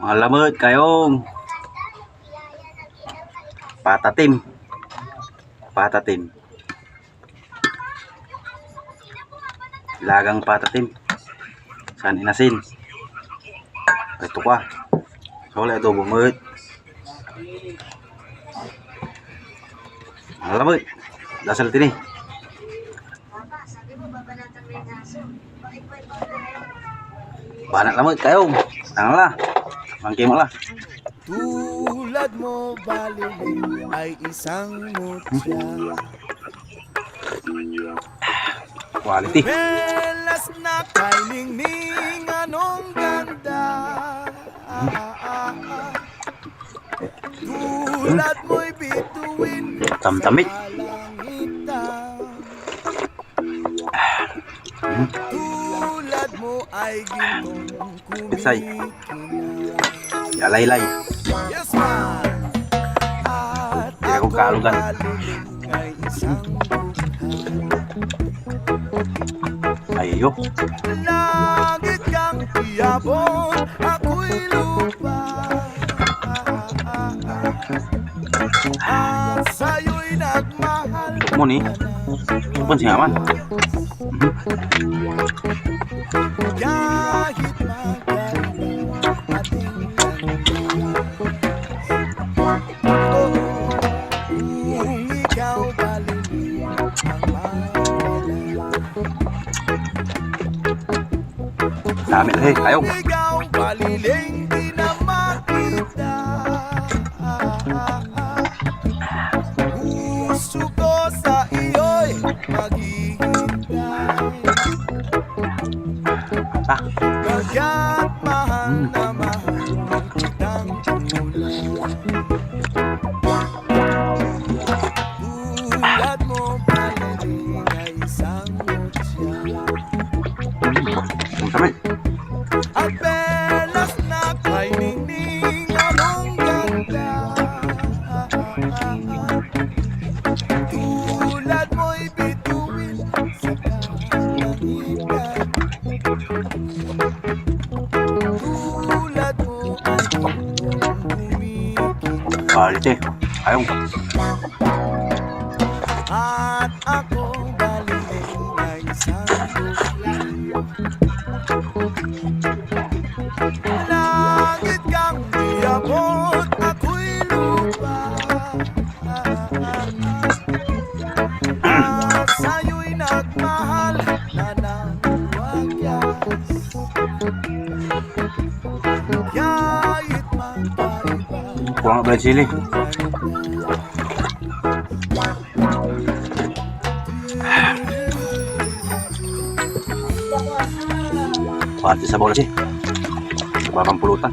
Mga lamot kayong patatim. Patatim. Lagang patatim. Saan inasin? Ito ka. Wala ito bumut. Mga lamot. Dasal tini. Banat lamot kayong. Tangan lah. Mangki mo lah. Tulad mo baliling ay isang mutya Quality. Melas na kay ningning anong ganda Tulad mo'y bituin Tamtamit. Tulad mo ay gintong Isay. Kumikinig Yalaylay. Yes, Hindi ako kaalugan. Ayo. Langit kang tiyabon, ako'y lupa At sa'yo'y nagmahal Mo ni. Pun siya man. Kahit Dami eh na makita Gusto ko sa Quality. Kayong. At ako baliling ay isang magkaiba Kurang na chili. Quality sa bola sih. Parang pulutan.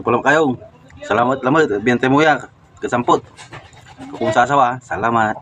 Tupulang kayong. Salamat lamat. Biyente mo ya. Kesamput. Kung sasawa. Salamat.